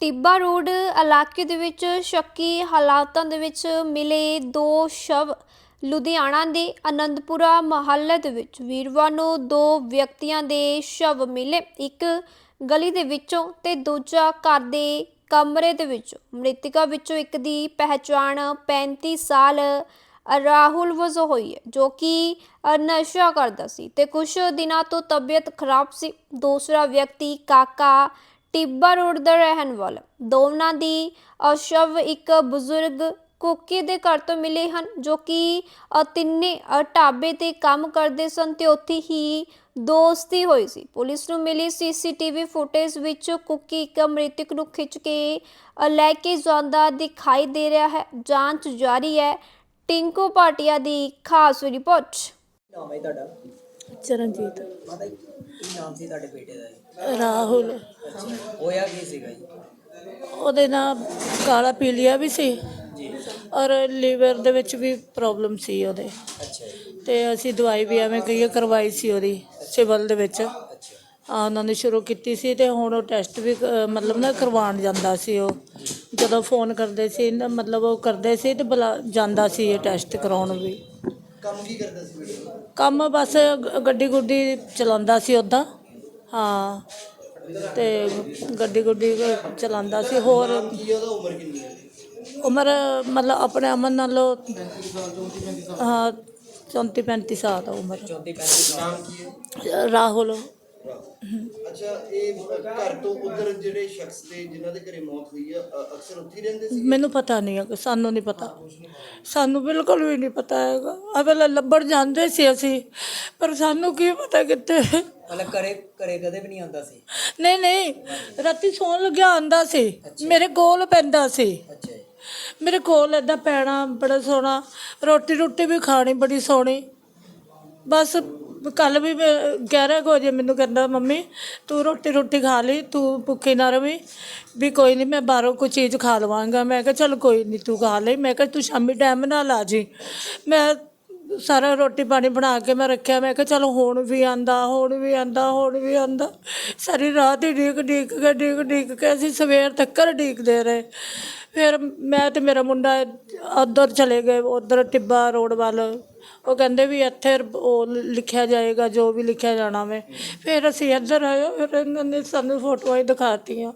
ਟਿੱਬਾ road ਇਲਾਕੇ ਦੇ ਵਿੱਚ ਸ਼ੱਕੀ ਹਾਲਾਤਾਂ ਦੇ ਵਿੱਚ ਮਿਲੇ ਦੋ ਸ਼ਵ ਲੁਧਿਆਣਾ ਦੇ ਆਨੰਦਪੁਰਾ ਮਹੱਲੇ ਦੇ ਵਿੱਚ। ਵੀਰਵਾਰ ਨੂੰ ਦੋ ਵਿਅਕਤੀਆਂ ਦੇ ਸ਼ਵ ਮਿਲੇ, ਇੱਕ ਗਲੀ ਦੇ ਵਿੱਚੋਂ ਤੇ ਦੂਜਾ ਘਰ ਦੇ ਕਮਰੇ ਦੇ ਵਿੱਚੋਂ। ਮ੍ਰਿਤਕਾ ਵਿੱਚੋਂ ਇੱਕ ਦੀ ਪਹਿਚਾਣ 35 ਸਾਲ ਰਾਹੁਲ ਵਜੋਂ ਹੋਈ ਹੈ, ਜੋ ਕਿ ਨਸ਼ਾ ਕਰਦਾ ਸੀ ਤੇ ਕੁਝ ਦਿਨਾਂ ਤੋਂ ਤਬੀਅਤ ਖਰਾਬ ਸੀ। ਦੂਸਰਾ ਵਿਅਕਤੀ ਕਾਕਾ ਟਿੱਬਾ ਰੋਡ ਦਾ ਰਹਿਣ ਵਾਲਾ। ਦੋਵਾਂ ਦੀ ਅ, ਇੱਕ ਬਜ਼ੁਰਗ ਕੋਕੇ ਦੇ ਘਰ ਤੋਂ ਮਿਲੇ ਹਨ ਜੋ ਕਿ ਤਿੰਨੇ ਢਾਬੇ ਤੇ ਕੰਮ ਕਰਦੇ ਸਨ ਤੇ ਉੱਥੇ ਹੀ ਦੋਸਤੀ ਹੋਈ ਸੀ। ਪੁਲਿਸ ਨੂੰ ਮਿਲੀ ਸੀਸੀਟੀਵੀ ਫੁਟੇਜ ਵਿੱਚ ਕੁੱਕੀ ਇੱਕ ਮ੍ਰਿਤਕ ਨੂੰ ਖਿੱਚ ਕੇ ਲੈ ਕੇ ਜਾਂਦਾ ਦਿਖਾਈ ਦੇ ਰਿਹਾ ਹੈ। ਜਾਂਚ ਜਾਰੀ ਹੈ। ਟਿੰਕੂ ਪਾਟਿਆ ਦੀ ਖਾਸ ਰਿਪੋਰਟ। ਨਾਮ ਹੈ ਤੁਹਾਡਾ? ਚਰਨਜੀਤ। ਮਾਤਾ ਜੀ, ਕੀ ਨਾਮ ਸੀ ਤੁਹਾਡੇ ਬੇਟੇ ਦਾ ਜੀ? ਰਾਹੁਲ। ਅੱਛਾ ਹੋਇਆ ਕੀ ਸੀਗਾ ਜੀ? ਉਹਦੇ ਨਾਲ ਕਾਲਾ ਪੀਲੀਆ ਵੀ ਸੀ ਜੀ। ਔਰ ਲੀਵਰ ਦੇ ਵਿੱਚ ਵੀ ਪ੍ਰੋਬਲਮ ਸੀ ਉਹਦੇ। ਅੱਛਾ ਜੀ। ਤੇ ਅਸੀਂ ਦਵਾਈ ਵੀ ਐਵੇਂ ਕਹੀਏ ਕਰਵਾਈ ਸੀ ਉਹਦੀ ਸਿਵਲ ਦੇ ਵਿੱਚ। ਅੱਛਾ। ਆ ਉਹਨਾਂ ਨੇ ਸ਼ੁਰੂ ਕੀਤੀ ਸੀ ਤੇ ਹੁਣ ਉਹ ਟੈਸਟ ਵੀ ਅ, ਮਤਲਬ ਨਾ ਕਰਵਾਉਣ ਜਾਂਦਾ ਸੀ ਉਹ। ਜਦੋਂ ਫੋਨ ਕਰਦੇ ਸੀ ਨਾ ਮਤਲਬ ਉਹ ਕਰਦੇ ਸੀ ਤੇ ਬੁਲਾ ਜਾਂਦਾ ਸੀ ਇਹ ਟੈਸਟ ਕਰਾਉਣ ਵੀ। ਕੰਮ ਕੀ ਕਰਦਾ ਸੀ ਬੇਟੇ ਕੰਮ ਬਸ ਗ- ਗੱਡੀ ਗੁੱਡੀ ਚਲਾਉਂਦਾ ਸੀ ਉਦਾਂ ਹਾਂ। ਤੇ ਗੱਡੀ ਗੁੱਡੀ ਚਲਾਉਂਦਾ ਸੀ ਹੋਰ ਕੀ ਉਹਦਾ ਉਮਰ ਕਿੰਨੀ ਹੈ? ਉਮਰ ਮਤਲਬ ਆਪਣੇ ਅਮਨ ਨਾਲੋਂ ਹਾਂ 34 35 ਸਾਲ ਦਾ ਉਮਰ। 34 35 ਨਾਮ ਕੀ ਹੈ? ਰਾਹੁਲ। ਅੱਛਾ ਇਹ ਘਰ ਤੋਂ ਉਧਰ ਜਿਹੜੇ ਸ਼ਖਸ ਤੇ ਜਿਨ੍ਹਾਂ ਦੇ ਘਰੇ ਮੌਤ ਹੋਈ ਆ ਅ- ਅਕਸਰ ਉੱਥੇ ਹੀ ਰਹਿੰਦੇ ਸੀ ਮੈਨੂੰ ਪਤਾ ਨਹੀਂ ਹੈ ਸਾਨੂੰ ਨਹੀਂ ਪਤਾ। ਸਾਨੂੰ ਬਿਲਕੁਲ ਵੀ ਨਹੀਂ ਪਤਾ ਹੈਗਾ। ਆ ਵੇਲੇ ਲੱਭਣ ਜਾਂਦੇ ਸੀ ਅਸੀਂ ਪਰ ਸਾਨੂੰ ਕੀ ਪਤਾ ਕਿੱਥੇ। ਮਤਲਬ ਘਰੇ ਘਰੇ ਕਦੇ ਵੀ ਨਹੀਂ ਆਉਂਦਾ ਸੀ? ਨਹੀਂ ਨਹੀਂ ਰਾਤੀ ਸੌਣ ਲੱਗਿਆ ਆਂਦਾ ਸੀ। ਮੇਰੇ ਕੋਲ ਪੈਂਦਾ ਸੀ। ਅੱਛਾ ਜੀ। ਮੇਰੇ ਕੋਲ ਏਦਾਂ ਪੈਣਾ ਬੜਾ ਸੋਹਣਾ ਰੋਟੀ ਰੋਟੀ ਵੀ ਖਾਣੀ ਬੜੀ ਸੋਹਣੀ। ਬਸ ਕੱਲ ਵੀ ਮੈਂ 11 ਵਜੇ ਮੈਨੂੰ ਕਹਿੰਦਾ, ਮੰਮੀ, ਤੂੰ ਰੋਟੀ ਰੋਟੀ ਖਾ ਲਈ, ਤੂੰ ਭੁੱਖੀ ਨਾ ਰਵੀ, ਵੀ ਕੋਈ ਨਹੀਂ ਮੈਂ ਬਾਹਰੋਂ ਕੋਈ ਚੀਜ਼ ਖਾ ਲਵਾਂਗਾ। ਮੈਂ ਕਿਹਾ, ਚੱਲ ਕੋਈ ਨਹੀਂ ਤੂੰ ਖਾ ਲਈ। ਮੈਂ ਕਿਹਾ, ਤੂੰ ਸ਼ਾਮੀ ਟਾਈਮ ਨਾਲ ਆ ਜੀ। ਮੈਂ ਸਾਰਾ ਰੋਟੀ ਪਾਣੀ ਬਣਾ ਕੇ ਮੈਂ ਰੱਖਿਆ। ਮੈਂ ਕਿਹਾ ਚਲੋ ਹੁਣ ਵੀ ਆਂਦਾ ਹੁਣ ਵੀ ਆਂਦਾ ਹੁਣ ਵੀ ਆਂਦਾ। ਸਾਰੀ ਰਾਤ ਹੀ ਡੀਕ ਡੀਕ ਕੇ ਡੀਕ ਡੀਕ ਕੇ ਅਸੀਂ ਸਵੇਰ ਤੱਕ ਡੀਕਦੇ ਰਹੇ। ਫਿਰ ਮੈਂ ਤੇ ਮੇਰਾ ਮੁੰਡਾ ਉੱਧਰ ਚਲੇ ਗਏ ਉੱਧਰ ਟਿੱਬਾ ਰੋਡ ਵੱਲ। ਉਹ ਕਹਿੰਦੇ ਵੀ ਇੱਥੇ ਉਹ ਲਿਖਿਆ ਜਾਏਗਾ ਜੋ ਵੀ ਲਿਖਿਆ ਜਾਣਾ ਵੇ। ਫਿਰ ਅਸੀਂ ਇੱਧਰ ਆਏ ਫਿਰ ਇਹਨਾਂ ਨੇ ਸਾਨੂੰ ਫੋਟੋਆਂ ਹੀ ਦਿਖਾਤੀਆਂ।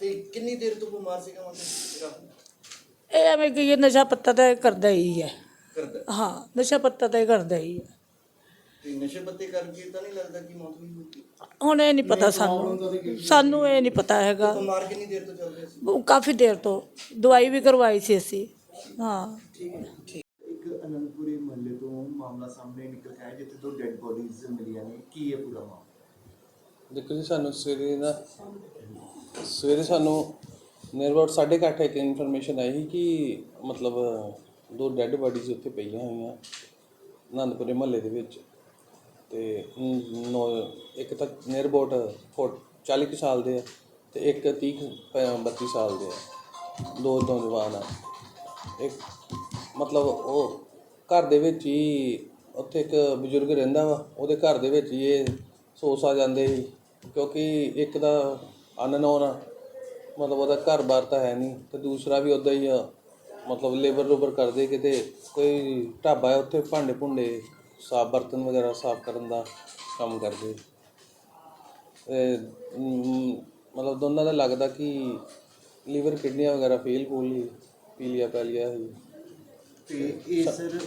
ਤੇ ਕਿੰਨੀ ਦੇਰ ਤੋਂ ਬਿਮਾਰ ਸੀਗਾ ਮਤਲਬ? ਇਹ ਐਵੇਂ ਕਿ ਇਹ ਨਸ਼ਾ ਪੱਤਾ ਤਾਂ ਇਹ ਕਰਦਾ ਹੀ ਹੈ। ਕਰਦਾ ਹਾਂ ਨਸ਼ਾ ਪੱਤਾ ਤਾਂ ਇਹ ਕਰਦਾ ਹੀ ਹੈ। ਤੇ ਨਸ਼ੇ ਪੱਤੇ ਕਰਕੇ ਤਾਂ ਨਹੀਂ ਲੱਗਦਾ ਕਿ ਮੌਤ ਹੋਈ ਹੋਊਗੀ ਹੁਣ ਇਹ ਨਹੀਂ ਪਤਾ ਸਾਨੂੰ। ਸਾਨੂੰ ਇਹ ਨਹੀਂ ਪਤਾ ਹੈਗਾ। ਬਿਮਾਰ ਕਿੰਨੀ ਦੇਰ ਤੋਂ ਚੱਲ ਰਿਹਾ ਸੀ? ਉਹ ਕਾਫੀ ਦੇਰ ਤੋਂ ਦਵਾਈ ਵੀ ਕਰਵਾਈ ਸੀ ਅਸੀਂ। ਹਾਂ। ਇੱਕ ਅਨੰਦਪੁਰੀ ਮਹੱਲੇ ਤੋਂ ਮਾਮਲਾ ਸਾਹਮਣੇ ਨਿਕਲ ਕੇ ਆਇਆ ਜਿੱਥੇ ਦੋ ਡੈੱਡ ਬੋਡੀਜ਼ ਮਿਲੀਆਂ ਨੇ। ਕੀ ਹੈ ਪੂਰਾ ਮਾਮਲਾ? ਦੇਖੋ ਜੀ ਸਾਨੂੰ ਸਵੇਰੇ ਨਾ ਸਵੇਰੇ ਸਾਨੂੰ ਅਬਾਊਟ 8:30 ਇੱਕ ਇਨਫੋਰਮੇਸ਼ਨ ਆਈ ਕਿ ਮਤਲਬ ਦੋ ਡੈੱਡ ਬਾਡੀਜ਼ ਉੱਥੇ ਪਈਆਂ ਹੋਈਆਂ ਆਨੰਦਪੁਰੇ ਮਹੱਲੇ ਦੇ ਵਿੱਚ। ਤੇ ਨੌ ਇੱਕ ਤਾਂ ਨੀਅਰ ਅਬਾਊਟ 40 ਕੁ ਸਾਲ ਦੇ ਆ ਤੇ ਇੱਕ 30 ਕੁ, 32 ਸਾਲ ਦੇ ਆ। ਦੋ ਨੌਜਵਾਨ ਆ। ਇੱਕ ਮਤਲਬ ਉਹ ਘਰ ਦੇ ਵਿੱਚ ਹੀ ਉੱਥੇ ਇੱਕ ਬਜ਼ੁਰਗ ਰਹਿੰਦਾ ਵਾ ਉਹਦੇ ਘਰ ਦੇ ਵਿੱਚ ਹੀ ਇਹ ਸੋਸ ਆ ਜਾਂਦੇ ਸੀ। ਕਿਉਂਕਿ ਇੱਕ ਦਾ ਅਨਨੋਨ ਆ। ਮਤਲਬ ਉਹਦਾ ਘਰ-ਬਾਰ ਤਾਂ ਹੈ ਨਹੀਂ ਤੇ ਦੂਸਰਾ ਵੀ ਉਦਾਂ ਹੀ ਆ। ਮਤਲਬ ਲੇਬਰ ਲੂਬਰ ਕਰਦੇ ਕਿਤੇ ਕੋਈ ਢਾਬਾ ਹੈ ਉੱਥੇ ਭਾਂਡੇ ਭੁੰਡੇ ਸਾਫ਼ ਬਰਤਨ ਵਗੈਰਾ ਸਾਫ਼ ਕਰਨ ਦਾ ਕੰਮ ਕਰਦੇ। ਮਤਲਬ ਦੋਨਾਂ ਦਾ ਲੱਗਦਾ ਕਿ ਲੀਵਰ ਕਿਡਨੀਆਂ ਵਗੈਰਾ ਫੇਲ ਫੂਲ ਹੀ ਪੀਲੀਆ ਪੈਲੀਆ ਸੀ ਤੇ ਇਹ ਸਰ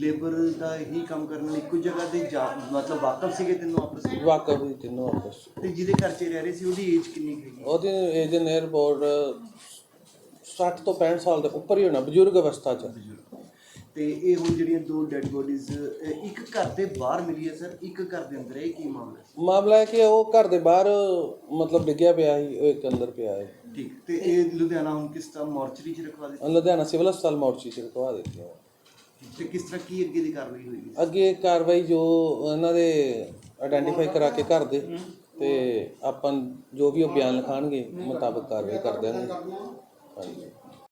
ਲੇਬਰ ਦਾ ਹੀ ਕੰਮ ਕਰਨ ਵਾਲੀ ਇੱਕੋ ਜਗ੍ਹਾ ਤੇ ਜਾ ਮਤਲਬ ਵਾਕਫ ਸੀਗੇ ਤੈਨੂੰ ਆਪਸ ਵਿੱਚ? ਵਾਕਫ ਹੀ ਤਿੰਨੋਂ ਆਪਸ। ਤੇ ਜਿਹਦੇ ਘਰ 'ਚ ਰਹਿ ਰਹੇ ਸੀ ਉਹਦੀ ਏਜ ਕਿੰਨੀ ਹੈਗੀ? ਉਹਦੀ ਏਜ ਨੀਅਰ ਅਬਾਊਟ 60 ਤੋਂ 65 ਸਾਲ ਦੇ ਉੱਪਰ ਹੀ ਹੋਣਾ ਬਜ਼ੁਰਗ ਅਵਸਥਾ 'ਚ। ਤੇ ਇਹ ਹੁਣ ਜਿਹੜੀਆਂ ਦੋ ਡੈੱਡ ਬੋਡੀਜ਼ ਇੱਕ ਘਰ ਦੇ ਬਾਹਰ ਮਿਲੀ ਹੈ ਸਰ? ਇੱਕ ਘਰ ਦੇ ਅੰਦਰ ਹੈ ਇਹ ਕੀ ਮਾਮਲਾ ਹੈ? ਮਾਮਲਾ ਹੈ ਕਿ ਉਹ ਘਰ ਦੇ ਬਾਹਰ ਮਤਲਬ ਡਿੱਗਿਆ ਪਿਆ ਸੀ ਉਹ ਇੱਕ ਅੰਦਰ ਪਿਆ ਹੈ। ਠੀਕ। ਤੇ ਇਹ ਲੁਧਿਆਣਾ ਹੁਣ ਕਿਸ ਤਰ੍ਹਾਂ ਮੋਰਚਰੀ 'ਚ ਰਖਵਾ ਦਿੱਤਾ? ਲੁਧਿਆਣਾ ਸਿਵਲ ਹਸਪਤਾਲ ਮੋਰਚੀ ਚ ਰਖਵਾ ਦਿੱਤੀ ਹੈ। ਤੇ ਕਿਸ ਤਰ੍ਹਾਂ ਕੀ ਅੱਗੇ ਦੀ ਕਾਰਵਾਈ ਹੋਏਗੀ? ਅੱਗੇ ਕਾਰਵਾਈ ਜੋ ਇਹਨਾਂ ਦੇ ਆਇਡੈਂਟੀਫਾਈ ਕਰਾ ਕੇ ਘਰ ਦੇ ਤੇ ਆਪਾਂ ਜੋ ਵੀ ਉਹ ਬਿਆਨ ਲਿਖਾਣਗੇ ਮੁਤਾਬਕ ਕਾਰਵਾਈ ਕਰ ਦਿਆਂਗੇ は。